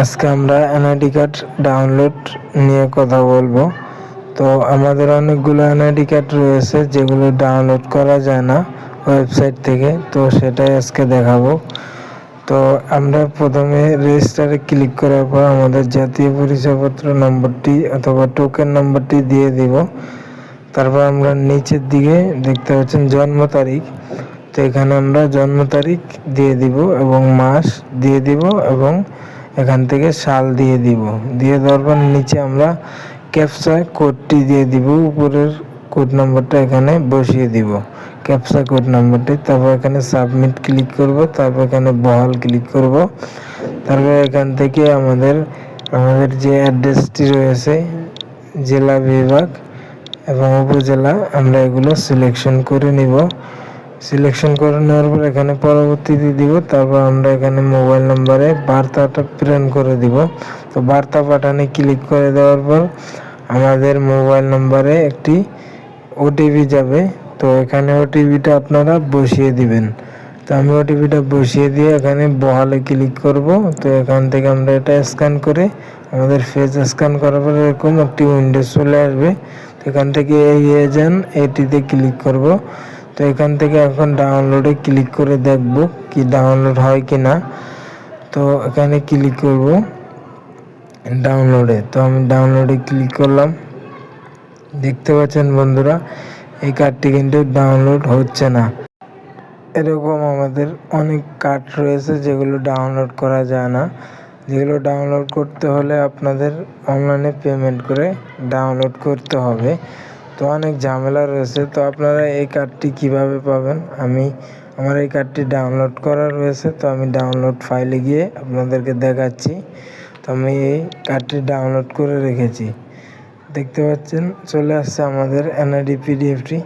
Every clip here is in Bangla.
আজকে আমরা এনআইডি কার্ড ডাউনলোড নিয়ে কথা বলব। তো আমাদের অনেকগুলো এনআইডি কার্ড রয়েছে যেগুলো ডাউনলোড করা যায় না ওয়েবসাইট থেকে, তো সেটাই আজকে দেখাবো। তো আমরা প্রথমে রেজিস্টারে ক্লিক করার পর আমাদের জাতীয় পরিচয়পত্র নম্বরটি অথবা টোকেন নম্বরটি দিয়ে দিব। তারপর আমরা নিচের দিকে দেখতে পাচ্ছেন জন্ম তারিখ। তো এখানে আমরা জন্ম তারিখ দিয়ে দিব এবং মাস দিয়ে দিব এবং এখান থেকে শাল দিয়ে দিব। দিয়ে দেওয়ার পর নিচে আমরা ক্যাপসা কোডটি দিয়ে দিব। উপরের কোড নাম্বারটা এখানে বসিয়ে দিব। ক্যাপসা কোড নাম্বারটি, তারপর এখানে সাবমিট ক্লিক করব, তারপর এখানে বহাল ক্লিক করব। তারপর এখান থেকে আমাদের আমাদের যে অ্যাড্রেসটি রয়েছে, জেলা বিভাগ এবং উপজেলা, আমরা এগুলো সিলেকশন করে নিব। সিলেকশন করে নেওয়ার পর এখানে পরবর্তীতে দিব, তারপর আমরা এখানে মোবাইল নাম্বারে বার্তাটা প্রেরণ করে দিব। তো বার্তা পাঠানে ক্লিক করে দেওয়ার পর আমাদের মোবাইল নাম্বারে একটি ওটিপি যাবে। তো এখানে ওটিপিটা আপনারা বসিয়ে দিবেন। তো আমি ওটিপিটা বসিয়ে দিয়ে এখানে বহালে ক্লিক করব। তো এখান থেকে আমরা এটা স্ক্যান করে আমাদের ফেস স্ক্যান করার পর এরকম একটি উইন্ডো চলে আসবে। তো এখান থেকে এই এজেন্ট এটিতে ক্লিক করব। তো এখান থেকে এখন ডাউনলোডে ক্লিক করে দেখব কি ডাউনলোড হয় কি না তো এখানে ক্লিক করব ডাউনলোডে তো আমি ডাউনলোডে ক্লিক করলাম। দেখতে পাচ্ছেন বন্ধুরা, এই কার্ডটি কিন্তু ডাউনলোড হচ্ছে না। এরকম আমাদের অনেক কার্ড রয়েছে যেগুলো ডাউনলোড করা যায় না। যেগুলো ডাউনলোড করতে হলে আপনাদের অনলাইনে পেমেন্ট করে ডাউনলোড করতে হবে। তো অনেক ঝামেলা রয়েছে, তো আপনারা এই কার্ডটি কীভাবে পাবেন? আমি, আমার এই কার্ডটি ডাউনলোড করা রয়েছে, তো আমি ডাউনলোড ফাইলে গিয়ে আপনাদেরকে দেখাচ্ছি। তো আমি এই কার্ডটি ডাউনলোড করে রেখেছি। দেখতে পাচ্ছেন, চলে আসছে আমাদের এনআইডি পিডিএফটি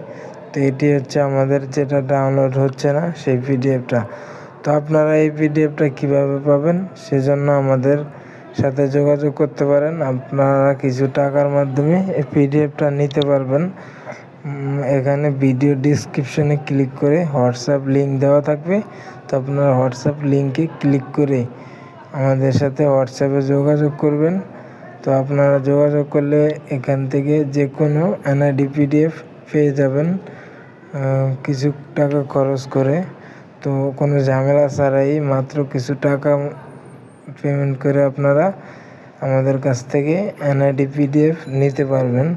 তো এটি হচ্ছে আমাদের, যেটা ডাউনলোড হচ্ছে না, সেই পিডিএফটা তো আপনারা এই পিডিএফটা কীভাবে পাবেন? সেজন্য আমাদের সাথে যোগাযোগ করতে পারেন। আপনারা কিছু টাকার মাধ্যমে এই পিডিএফটা নিতে পারবেন। এখানে ভিডিও ডিসক্রিপশনে ক্লিক করে হোয়াটসঅ্যাপ লিঙ্ক দেওয়া থাকবে। তো আপনারা হোয়াটসঅ্যাপ লিঙ্কে ক্লিক করে আমাদের সাথে হোয়াটসঅ্যাপে যোগাযোগ করবেন। তো আপনারা যোগাযোগ করলে এখান থেকে যে কোনো এনআইডি পিডিএফ পেয়ে যাবেন কিছু টাকা খরচ করে। তো কোনো ঝামেলা ছাড়াই মাত্র কিছু টাকা পেমেন্ট করে আপনারা আমাদের কাছ থেকে এনআইডি পিডিএফ নিতে পারবেন।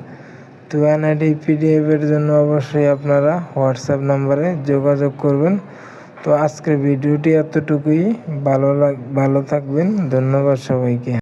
তো এনআইডি পিডিএফের জন্য অবশ্যই আপনারা হোয়াটসঅ্যাপ নাম্বারে যোগাযোগ করবেন। তো আজকের ভিডিওটি এতটুকুই। ভালো লাগ, ভালো থাকবেন। ধন্যবাদ সবাইকে।